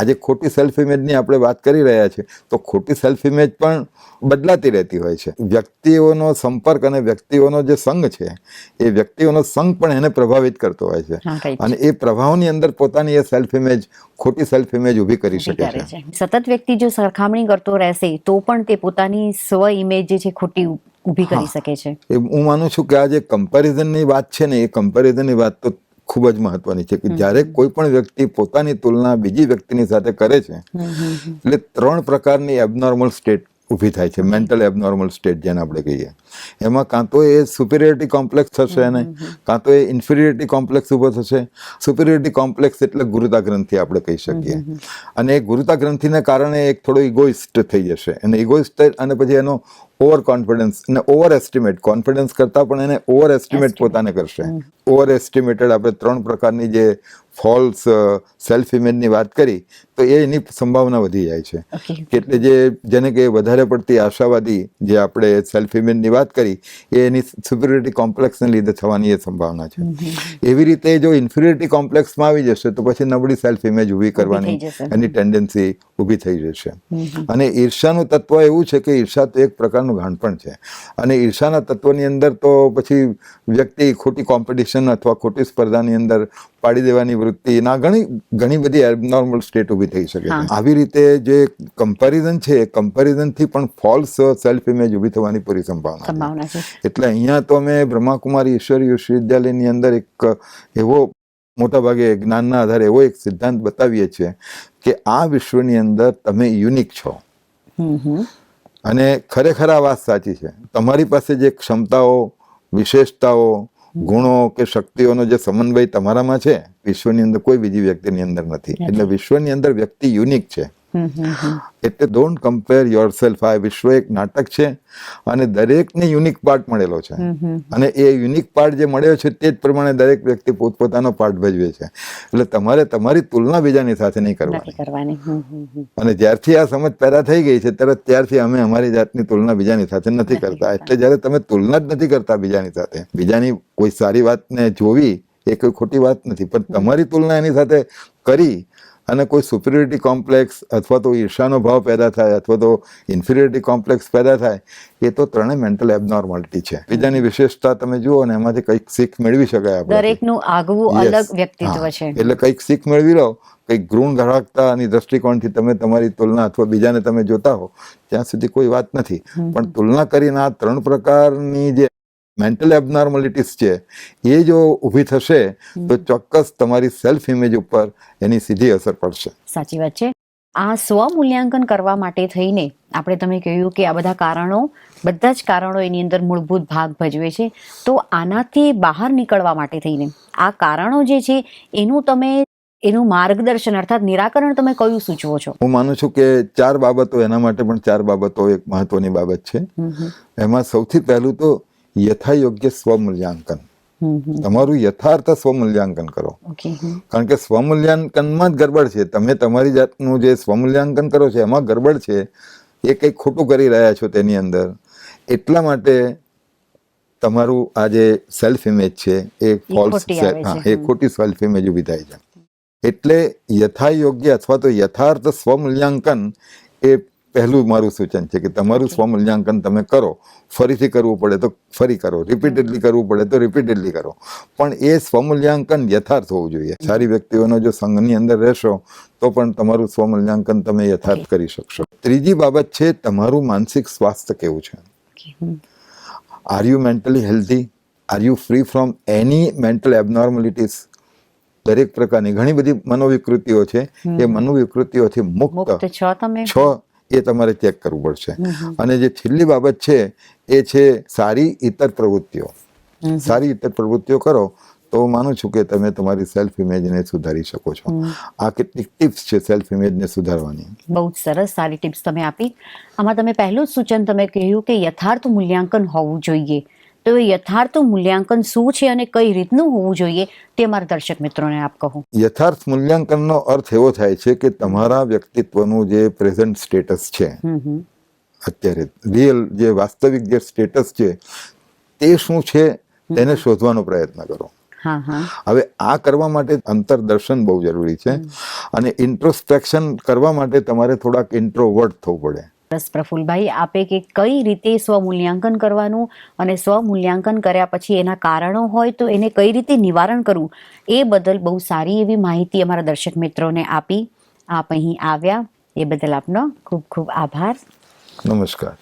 આજે ખોટી સેલ્ફ ઇમેજની આપણે વાત કરી રહ્યા છીએ તો ખોટી સેલ્ફ ઇમેજ પણ બદલાતી રહેતી હોય છે. વ્યક્તિઓનો સંપર્ક અને વ્યક્તિઓનો જે સંઘ છે એ વ્યક્તિઓનો સંઘ પણ એને પ્રભાવિત કરતો હોય છે. અને એ પ્રભાવની અંદર પોતાની એ સેલ્ફ ઇમેજ ખોટી સેલ્ફ ઇમેજ ઊભી કરી શકે છે. સતત વ્યક્તિ જો સરખામણી કરતો રહેશે તો પણ તે પોતાની સ્વ ઇમેજ જે છે ખોટી ઊભી કરી શકે છે. હું માનું છું કે આ જે કમ્પેરિઝનની વાત છે ને એ કમ્પેરિઝનની વાત તો ખૂબ જ મહત્વની છે કે જ્યારે કોઈ પણ વ્યક્તિ પોતાની તુલના બીજી વ્યક્તિની સાથે કરે છે એટલે ત્રણ પ્રકારની એબનોર્મલ સ્ટેટ ઊભી થાય છે મેન્ટલ એબનોર્મલ સ્ટેટ જેને આપણે કહીએ. એમાં કાં તો એ સુપિરિયરિટી કોમ્પ્લેક્સ થશે અને કાં તો એ ઇન્ફિરિયરિટી કોમ્પ્લેક્સ ઊભો થશે. સુપિરિયરિટી કોમ્પ્લેક્સ એટલે ગુરુતા ગ્રંથિ આપણે કહી શકીએ. અને એ ગુરુતા ગ્રંથિને કારણે એક થોડો ઇગોઇસ્ટ થઈ જશે. અને ઇગોઇસ્ટ અને પછી એનો ઓવર કોન્ફિડન્સ અને ઓવર એસ્ટિમેટ કોન્ફિડન્સ કરતાં પણ એને ઓવર એસ્ટિમેટ પોતાને કરશે. ઓવર એસ્ટિમેટેડ આપણે ત્રણ પ્રકારની જે ફોલ્સ સેલ્ફ ઇમેજની વાત કરી તો એ એની સંભાવના વધી જાય છે. એટલે જે જેને કે વધારે પડતી આશાવાદી જે આપણે સેલ્ફ ઇમેજની વાત કરી એ એની સુપિરિયરિટી કોમ્પ્લેક્સને લીધે થવાની એ સંભાવના છે. એવી રીતે જો ઇન્ફિરિયરિટી કોમ્પ્લેક્સમાં આવી જશે તો પછી નબળી સેલ્ફ ઇમેજ ઊભી કરવાની એની ટેન્ડન્સી ઊભી થઈ જશે. અને ઈર્ષાનું તત્વ એવું છે કે ઈર્ષા તો એક પ્રકારનું ઘાણપણ છે. અને ઈર્ષાના તત્વની અંદર તો પછી વ્યક્તિ ખોટી કોમ્પિટિશન અથવા ખોટી સ્પર્ધાની અંદર પાડી દેવાની વૃત્તિ ના ઘણી ઘણી બધી એબનોર્મલ સ્ટેટ ઊભી થઈ શકે છે. આવી રીતે જે કમ્પેરિઝન છે કમ્પેરિઝનથી પણ ફોલ્સ સેલ્ફ ઇમેજ ઊભી થવાની પૂરી સંભાવના છે. એટલે અહીંયા તો અમે બ્રહ્માકુમારી ઈશ્વરી વિશ્વવિદ્યાલયની અંદર એક એવો મોટાભાગે જ્ઞાનના આધારે એવો એક સિદ્ધાંત બતાવીએ છીએ કે આ વિશ્વની અંદર તમે યુનિક છો. અને ખરેખર આ વાત સાચી છે. તમારી પાસે જે ક્ષમતાઓ વિશેષતાઓ ગુણો કે શક્તિઓનો જે સમન્વય તમારામાં છે વિશ્વની અંદર કોઈ બીજી વ્યક્તિની અંદર નથી. એટલે વિશ્વની અંદર વ્યક્તિ યુનિક છે. એટલે ડોન્ટ કમ્પેર યોર સેલ્ફ આ વિશ્વ એક નાટક છે અને દરેકને યુનિક પાર્ટ મળેલો છે. અને એ યુનિક પાર્ટ જે મળ્યો છે તે જ પ્રમાણે દરેક વ્યક્તિ પોતપોતાનો પાર્ટ ભજવે છે. એટલે તમારે તમારી તુલના બીજાની સાથે નહીં કરવાની. અને જ્યારથી આ સમજ પેદા થઈ ગઈ છે તરત ત્યારથી અમે અમારી જાતની તુલના બીજાની સાથે નથી કરતા. એટલે જ્યારે તમે તુલના જ નથી કરતા બીજાની સાથે બીજાની કોઈ સારી વાતને જોવી એ કોઈ ખોટી વાત નથી. પણ તમારી તુલના એની સાથે કરી અને કોઈ સુપિરિયરિટી કોમ્પ્લેક્સ અથવા તો ઈર્ષાનો ભાવ પેદા થાય અથવા તો ઇન્ફિરિયરિટી કોમ્પ્લેક્સ પેદા થાય એ તો ત્રણેય મેન્ટલ એબનોર્માલિટી છે. બીજાની વિશેષતા તમે જુઓ ને એમાંથી કંઈક શીખ મેળવી શકાય આપણે. દરેકનું આગવું અલગ વ્યક્તિત્વ છે. એટલે કંઈક શીખ મેળવી લો કંઈક ગુણ ધરાવતાની દ્રષ્ટિકોણથી તમે તમારી તુલના અથવા બીજાને તમે જોતા હો ત્યાં સુધી કોઈ વાત નથી. પણ તુલના કરીને આ ત્રણ પ્રકારની જે મેન્ટલ એબનોર્માલિટીસ છે એ જો ઊભી થશે તો ચોક્કસ તમારી સેલ્ફ ઇમેજ ઉપર એની સીધી અસર પડશે. સાચી વાત છે. આ સ્વ મૂલ્યાંકન કરવા માટે થઈને આપણે તમે કહ્યું કે આ બધા કારણો બધા જ કારણો એની અંદર મૂળભૂત ભાગ ભજવે છે તો આનાથી બહાર નીકળવા માટે થઈને આ કારણો જે છે એનું તમે એનું માર્ગદર્શન અર્થાત નિરાકરણ તમે કયું સૂચવો છો? હું માનું છું કે ચાર બાબતો એના માટે પણ ચાર બાબતો એક મહત્વની બાબત છે. એમાં સૌથી પહેલું તો યથાયોગ્ય સ્વમૂલ્યાંકન. તમારું યથાર્થ સ્વમૂલ્યાંકન કરો. કારણ કે સ્વમૂલ્યાંકનમાં જ ગરબડ છે. તમે તમારી જાતનું જે સ્વમૂલ્યાંકન કરો છો એમાં ગરબડ છે એ કંઈક ખોટું કરી રહ્યા છો તેની અંદર. એટલા માટે તમારું આ જે સેલ્ફ ઇમેજ છે એ ફોલ્સ હા એ ખોટી સેલ્ફ ઇમેજ ઊભી થાય છે. એટલે યથાયોગ્ય અથવા તો યથાર્થ સ્વમૂલ્યાંકન એ પહેલું મારું સૂચન છે કે તમારું સ્વમૂલ્યાંકન તમે કરો. ફરીથી કરવું પડે તો ફરી કરો. રિપીટેડલી કરવું પડે તો રિપીટેડલી કરો. પણ એ સ્વમૂલ્યાંકન યથાર્થ હોવું જોઈએ. સારી વ્યક્તિઓનો જો સંઘની અંદર રહેશો તો પણ તમારું સ્વમૂલ્યાંકન તમે યથાર્થ કરી શકશો. ત્રીજી બાબત છે તમારું માનસિક સ્વાસ્થ્ય કેવું છે? Are you mentally healthy are you free from any mental abnormalities દરેક પ્રકારની ઘણી બધી મનોવિકૃતિઓ છે. એ મનોવિકૃતિઓથી મુક્ત છો તમે? છ એ તમારે ચેક કરવું પડશે. અને જે છેલ્લી બાબત છે એ છે સારી ઇતર પ્રવૃત્તિઓ. સારી ઇતર પ્રવૃત્તિઓ કરો તો માનું છું કે તમે તમારી સેલ્ફ ઇમેજને સુધારી શકો છો. આ કેટલીક ટિપ્સ છે સેલ્ફ ઇમેજને સુધારવાની. બહુ જ સરસ સારી ટિપ્સ તમે આપી. આમાં તમે પહેલું જ સૂચન તમે કહ્યું કે યથાર્થ મૂલ્યાંકન હોવું જોઈએ. તો એ યથાર્થ મૂલ્યાંકન શું છે અને કઈ રીતનું હોવું જોઈએ તે મારા દર્શક મિત્રોને આપ કહો. યથાર્થ મૂલ્યાંકનનો અર્થ એવો થાય છે કે તમારા વ્યક્તિત્વનું જે પ્રેઝન્ટ સ્ટેટસ છે. અત્યારે રિયલ જે વાસ્તવિક જે સ્ટેટસ છે તે શું છે તેને શોધવાનો પ્રયત્ન કરો. હવે આ કરવા માટે અંતરદર્શન બહુ જરૂરી છે અને ઇન્ટ્રોસ્પેક્શન કરવા માટે તમારે થોડાક ઇન્ટ્રોવર્ટ થવું પડે. રસ પ્રફુલભાઈ, આપે કે કઈ રીતે સ્વમૂલ્યાંકન કરવાનું અને સ્વમૂલ્યાંકન કર્યા પછી એના કારણો હોય તો એને કઈ રીતે નિવારણ કરવું, એ બદલ બહુ સારી એવી માહિતી અમારા દર્શક મિત્રોને આપી. આપ અહીં આવ્યા, એ બદલ આપનો ખૂબ ખૂબ આભાર. નમસ્કાર.